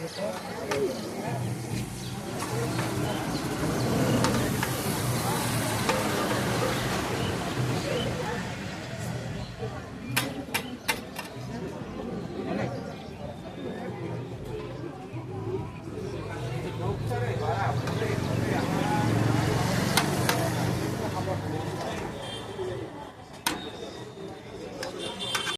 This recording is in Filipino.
Ito.